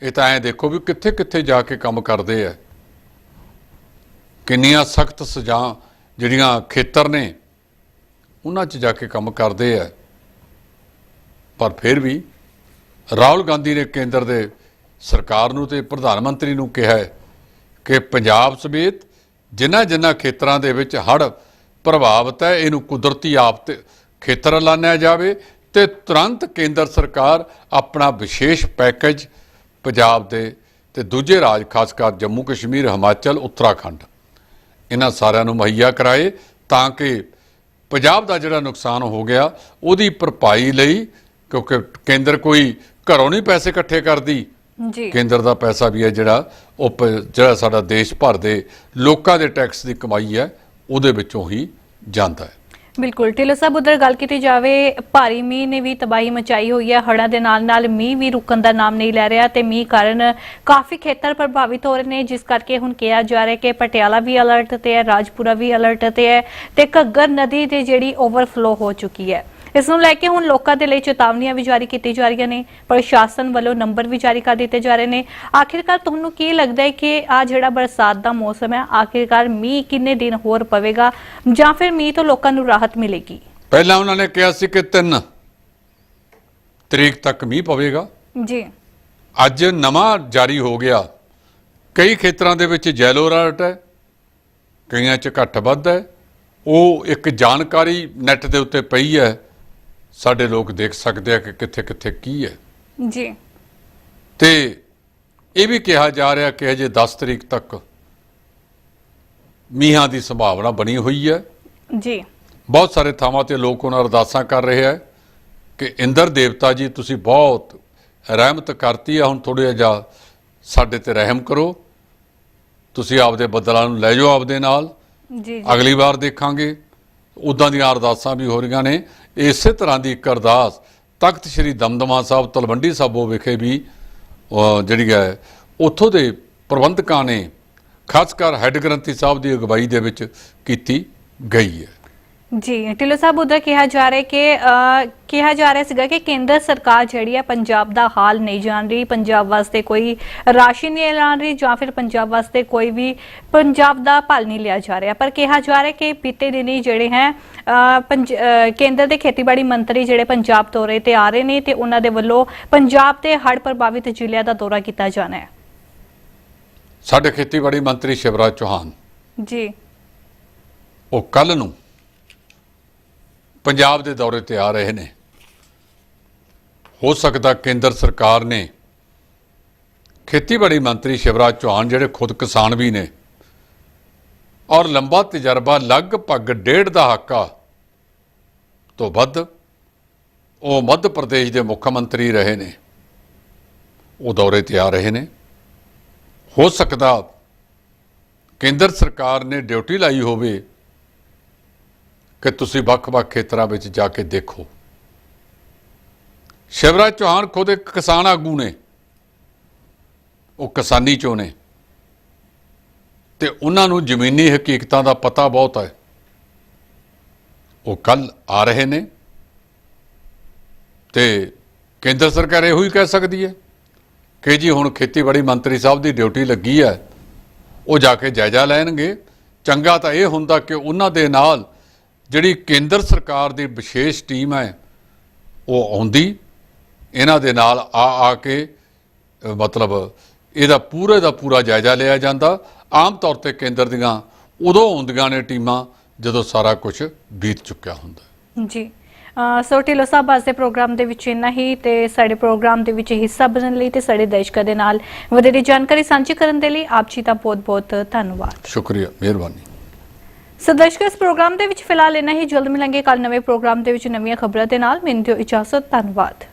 ਇਹ ਤਾਂ ਐ ਦੇਖੋ ਵੀ ਕਿੱਥੇ ਕਿੱਥੇ ਜਾ ਕੇ ਕੰਮ ਕਰਦੇ ਆ। ਕਿੰਨੀਆਂ ਸਖਤ ਸਜ਼ਾ ਜਿਹੜੀਆਂ ਖੇਤਰ ਨੇ, ਉਹਨਾਂ 'ਚ ਜਾ ਕੇ ਕੰਮ ਕਰਦੇ ਆ। ਪਰ ਫਿਰ ਵੀ ਰਾਹੁਲ ਗਾਂਧੀ ਨੇ ਕੇਂਦਰ ਦੇ ਸਰਕਾਰ ਨੂੰ ਤੇ ਪ੍ਰਧਾਨ ਮੰਤਰੀ ਨੂੰ ਕਿਹਾ ਹੈ ਕਿ ਪੰਜਾਬ ਸਮੇਤ ਜਿਨ੍ਹਾਂ ਜਿਨ੍ਹਾਂ ਖੇਤਰਾਂ ਦੇ ਵਿੱਚ ਹੜ੍ਹ ਪ੍ਰਭਾਵਿਤ ਹੈ ਇਹਨੂੰ ਕੁਦਰਤੀ ਆਫਤ ਖੇਤਰ ਐਲਾਨਿਆ ਜਾਵੇ ਤੇ ਤੁਰੰਤ ਕੇਂਦਰ ਸਰਕਾਰ ਆਪਣਾ ਵਿਸ਼ੇਸ਼ ਪੈਕੇਜ ਪੰਜਾਬ ਦੇ ਤੇ ਦੂਜੇ ਰਾਜ ਖਾਸ ਕਰ ਜੰਮੂ ਕਸ਼ਮੀਰ ਹਿਮਾਚਲ ਉੱਤਰਾਖੰਡ ਇਹਨਾਂ ਸਾਰਿਆਂ ਨੂੰ ਮੁਹੱਈਆ ਕਰਾਏ ਤਾਂ ਕਿ ਪੰਜਾਬ ਦਾ ਜਿਹੜਾ ਨੁਕਸਾਨ ਹੋ ਗਿਆ ਉਹਦੀ ਭਰਪਾਈ ਲਈ ਕਿਉਂਕਿ ਕੇਂਦਰ ਕੋਈ ਘਰੋਂ ਨਹੀਂ ਪੈਸੇ ਇਕੱਠੇ ਕਰਦੀ ਜੀ। ਕੇਂਦਰ ਦਾ ਪੈਸਾ ਵੀ ਹੈ ਜਿਹੜਾ ਉਹ ਜਿਹੜਾ ਸਾਡਾ ਦੇਸ਼ ਭਰ ਦੇ ਲੋਕਾਂ ਦੇ ਟੈਕਸ ਦੀ ਕਮਾਈ ਹੈ ਉਹਦੇ ਵਿੱਚੋਂ ਹੀ ਜਾਂਦਾ ਹੈ। ਬਿਲਕੁਲ ਢਿੱਲੋਂ ਸਾਹਿਬ, ਉਧਰ ਗੱਲ ਕੀਤੀ ਜਾਵੇ, ਭਾਰੀ ਮੀਂਹ ਨੇ ਵੀ ਤਬਾਹੀ ਮਚਾਈ ਹੋਈ ਹੈ। ਹੜ੍ਹਾਂ ਦੇ ਨਾਲ ਨਾਲ ਮੀਂਹ ਵੀ ਰੁਕਣ ਦਾ ਨਾਮ ਨਹੀਂ ਲੈ ਰਿਹਾ ਤੇ ਮੀਂਹ ਕਾਰਨ ਕਾਫੀ ਖੇਤਰ ਪ੍ਰਭਾਵਿਤ ਹੋ ਰਹੇ ਨੇ, ਜਿਸ ਕਰਕੇ ਹੁਣ ਕਿਹਾ ਜਾ ਰਿਹਾ ਕਿ ਪਟਿਆਲਾ ਵੀ ਅਲਰਟ ਤੇ ਹੈ, ਰਾਜਪੁਰਾ ਵੀ ਅਲਰਟ ਤੇ ਹੈ ਤੇ ਘੱਗਰ ਨਦੀ ਤੇ ਜਿਹੜੀ ਓਵਰਫਲੋ ਹੋ ਚੁੱਕੀ ਹੈ। ਇਸ ਨੂੰ ਲੈ ਕੇ ਹੁਣ ਲੋਕਾਂ ਦੇ ਲਈ ਚੇਤਾਵਨੀਆਂ ਵੀ ਜਾਰੀ ਕੀਤੀ ਜਾ ਰਹੀਆਂ ਨੇ ਪ੍ਰਸ਼ਾਸਨ ਵੱਲੋਂ ਨੰਬਰ ਵੀ ਜਾਰੀ ਕਰ ਦਿੱਤੇ ਜਾ ਰਹੇ ਨੇ। ਆਖਿਰਕਾਰ ਤੁਹਾਨੂੰ ਕੀ ਲੱਗਦਾ ਹੈ ਕਿ ਆ ਜਿਹੜਾ ਬਰਸਾਤ ਦਾ ਮੌਸਮ ਹੈ ਆਖਿਰਕਾਰ ਮੀਂਹ ਕਿੰਨੇ ਦਿਨ ਹੋਰ ਪਵੇਗਾ ਜਾਂ ਫਿਰ ਮੀਂਹ ਤੋਂ ਲੋਕਾਂ ਨੂੰ ਰਾਹਤ ਮਿਲੇਗੀ? ਪਹਿਲਾਂ ਉਹਨਾਂ ਨੇ ਕਿਹਾ ਸੀ ਕਿ 3 ਤਰੀਕ ਤੱਕ ਮੀਂਹ ਪਵੇਗਾ। ਜੀ। ਅੱਜ ਨਵਾਂ ਜਾਰੀ ਹੋ ਗਿਆ। ਕਈ ਖੇਤਰਾਂ ਦੇ ਵਿੱਚ ਜੈਲੋ ਅਲਰਟ ਹੈ ਕਈਆਂ 'ਚ ਘੱਟ ਵੱਧ ਹੈ। ਉਹ ਇੱਕ ਜਾਣਕਾਰੀ ਨੈਟ ਦੇ ਉੱਤੇ ਪਈ ਹੈ ਸਾਡੇ ਲੋਕ ਦੇਖ ਸਕਦੇ ਆ ਕਿ ਕਿੱਥੇ ਕਿੱਥੇ ਕੀ ਹੈ। ਜੀ। ਤੇ ਇਹ ਵੀ ਕਿਹਾ ਜਾ ਰਿਹਾ ਕਿ ਅਜੇ 10 ਤਰੀਕ ਤੱਕ ਮੀਂਹਾਂ ਦੀ ਸੰਭਾਵਨਾ ਬਣੀ ਹੋਈ ਹੈ। ਜੀ। ਬਹੁਤ ਸਾਰੇ ਥਾਵਾਂ ਤੇ ਲੋਕ ਉਹਨਾਂ ਅਰਦਾਸਾਂ ਕਰ ਰਹੇ ਹੈ ਕਿ ਇੰਦਰ ਦੇਵਤਾ ਜੀ ਤੁਸੀਂ ਬਹੁਤ ਰਹਿਮਤ ਕਰਤੀ ਹੈ ਹੁਣ ਥੋੜ੍ਹਾ ਜਿਹਾ ਸਾਡੇ ਤੇ ਰਹਿਮ ਕਰੋ। ਤੁਸੀਂ ਆਪਦੇ ਬੱਦਲਾਂ ਨੂੰ ਲੈ ਜਾਓ ਆਪਦੇ ਨਾਲ। ਜੀ। ਅਗਲੀ ਵਾਰ ਦੇਖਾਂਗੇ। ਉਦਾਂ ਦੀਆਂ ਅਰਦਾਸਾਂ ਵੀ ਹੋ ਰਹੀਆਂ ਨੇ। ਇਸੇ ਤਰ੍ਹਾਂ ਦੀ ਇੱਕ ਅਰਦਾਸ ਤਖਤ ਸ੍ਰੀ ਦਮਦਮਾ ਸਾਹਿਬ ਤਲਵੰਡੀ ਸਾਬੋ ਵਿਖੇ ਵੀ ਜਿਹੜੀ ਹੈ, ਉੱਥੋਂ ਦੇ ਪ੍ਰਬੰਧਕਾਂ ਨੇ ਖਾਸ ਕਰ ਹੈੱਡ ਗ੍ਰੰਥੀ ਸਾਹਿਬ ਦੀ ਅਗਵਾਈ ਦੇ ਵਿੱਚ ਕੀਤੀ ਗਈ ਹੈ। ਜੀ ਢਿੱਲੋਂ ਸਾਹਿਬ ਉਧਰ ਕਿਹਾ ਜਾ ਰਿਹਾ ਕਿ ਕਿਹਾ ਜਾ ਰਿਹਾ ਸੀਗਾ ਕਿ ਕੇਂਦਰ ਸਰਕਾਰ ਜਿਹੜੀ ਹੈ ਪੰਜਾਬ ਦਾ ਹਾਲ ਨਹੀਂ ਜਾਣ ਰਹੀ ਪੰਜਾਬ ਵਾਸਤੇ ਕੋਈ ਰਾਸ਼ੀ ਨਹੀਂ ਐਲਾਨ ਰਹੀ ਜਾਂ ਫਿਰ ਪੰਜਾਬ ਵਾਸਤੇ ਕੋਈ ਵੀ ਪੰਜਾਬ ਦਾ ਭਲ ਨਹੀਂ ਲਿਆ ਜਾ ਰਿਹਾ। ਪਰ ਕਿਹਾ ਜਾ ਰਿਹਾ ਕਿ ਬੀਤੇ ਦਿਨੀ ਜਿਹੜੇ ਹੈ ਕੇਂਦਰ ਦੇ ਖੇਤੀਬਾੜੀ ਮੰਤਰੀ ਜਿਹੜੇ ਪੰਜਾਬ ਦੌਰੇ ਤੇ ਆ ਰਹੇ ਨੇ ਤੇ ਉਹਨਾਂ ਦੇ ਵੱਲੋਂ ਪੰਜਾਬ ਤੇ ਹੜ੍ਹ ਪ੍ਰਭਾਵਿਤ ਜ਼ਿਲ੍ਹਿਆਂ ਦਾ ਦੌਰਾ ਕੀਤਾ ਜਾਣਾ ਹੈ। ਸਾਡੇ ਖੇਤੀਬਾੜੀ ਮੰਤਰੀ ਸ਼ਿਵਰਾਜ ਚੌਹਾਨ ਜੀ। ਉਹ ਕੱਲ ਨੂੰ ਪੰਜਾਬ ਦੇ ਦੌਰੇ ਤੇ ਆ ਰਹੇ ਨੇ। ਹੋ ਸਕਦਾ ਕੇਂਦਰ ਸਰਕਾਰ ਨੇ ਖੇਤੀਬਾੜੀ ਮੰਤਰੀ ਸ਼ਿਵਰਾਜ ਚੌਹਾਨ ਜਿਹੜੇ ਖੁਦ ਕਿਸਾਨ ਵੀ ਨੇ ਔਰ ਲੰਬਾ ਤਜਰਬਾ ਲਗਭਗ ਡੇਢ ਦਹਾਕਾ ਤੋਂ ਵੱਧ ਉਹ ਮੱਧ ਪ੍ਰਦੇਸ਼ ਦੇ ਮੁੱਖ ਮੰਤਰੀ ਰਹੇ ਨੇ। ਉਹ ਦੌਰੇ ਤੇ ਆ ਰਹੇ ਨੇ। ਹੋ ਸਕਦਾ ਕੇਂਦਰ ਸਰਕਾਰ ਨੇ ਡਿਊਟੀ ਲਾਈ ਹੋਵੇ ਕਿ ਤੁਸੀਂ ਵੱਖ-ਵੱਖ ਖੇਤਰਾਂ ਵਿੱਚ ਜਾ ਕੇ ਦੇਖੋ। ਸ਼ਿਵਰਾਜ ਚੌਹਾਨ ਖੁਦ ਇੱਕ ਕਿਸਾਨ ਆਗੂ ਨੇ। ਉਹ ਕਿਸਾਨੀ ਚੋਂ ਨੇ। ਤੇ ਉਹਨਾਂ ਨੂੰ ਜ਼ਮੀਨੀ ਹਕੀਕਤਾਂ ਦਾ ਪਤਾ ਬਹੁਤ ਹੈ। ਉਹ ਕੱਲ ਆ ਰਹੇ ਨੇ। ਤੇ ਕੇਂਦਰ ਸਰਕਾਰ ਇਹੋ ਹੀ ਕਹਿ ਸਕਦੀ ਹੈ ਕਿ ਜੀ ਹੁਣ ਖੇਤੀਬਾੜੀ ਮੰਤਰੀ ਸਾਹਿਬ ਦੀ ਡਿਊਟੀ ਲੱਗੀ ਹੈ, ਉਹ ਜਾ ਕੇ ਜਾਇਜ਼ਾ ਲੈਣਗੇ। ਚੰਗਾ ਤਾਂ ਇਹ ਹੁੰਦਾ ਕਿ ਉਹਨਾਂ ਦੇ ਨਾਲ ਜਿਹੜੀ ਕੇਂਦਰ ਸਰਕਾਰ ਦੀ ਵਿਸ਼ੇਸ਼ ਟੀਮ ਹੈ ਉਹ ਆਉਂਦੀ ਇਹਨਾਂ ਦੇ ਨਾਲ ਆ ਆ ਕੇ ਮਤਲਬ ਇਹਦਾ ਪੂਰੇ ਦਾ ਪੂਰਾ ਜਾਇਜ਼ਾ ਲਿਆ ਜਾਂਦਾ। ਆਮ ਤੌਰ ਤੇ ਕੇਂਦਰ ਦੀਆਂ ਉਦੋਂ ਆਉਂਦੀਆਂ ਨੇ ਟੀਮਾਂ ਜਦੋਂ ਸਾਰਾ ਕੁਝ ਬੀਤ ਚੁੱਕਿਆ ਹੁੰਦਾ। ਜੀ। ਸੋ ਢਿੱਲੋਂ ਸਾਹਿਬ ਅੱਜ ਦੇ ਪ੍ਰੋਗਰਾਮ ਦੇ ਵਿੱਚ ਇੰਨਾ ਹੀ ਤੇ ਸਾਡੇ ਪ੍ਰੋਗਰਾਮ ਦੇ ਵਿੱਚ ਹਿੱਸਾ ਬਣਨ ਲਈ ਤੇ ਸਾਡੇ ਦਰਸ਼ਕਾਂ ਦੇ ਨਾਲ ਵਧੇਰੇ ਜਾਣਕਾਰੀ ਸਾਂਝੀ ਕਰਨ ਦੇ ਲਈ ਆਪ ਜੀ ਦਾ ਬਹੁਤ-ਬਹੁਤ ਧੰਨਵਾਦ। ਸ਼ੁਕਰੀਆ ਮਿਹਰਬਾਨੀ। ਸੋ ਇਸ ਪ੍ਰੋਗਰਾਮ ਦੇ ਵਿੱਚ ਫਿਲਹਾਲ ਇੰਨਾ ਹੀ। ਜਲਦ ਮਿਲਾਂਗੇ ਕੱਲ ਨਵੇਂ ਪ੍ਰੋਗਰਾਮ ਦੇ ਵਿੱਚ ਨਵੀਆਂ ਖਬਰਾਂ ਦੇ ਨਾਲ। ਮੈਨੂੰ ਦਿਓ ਇਜਾਜ਼ਤ। ਧੰਨਵਾਦ।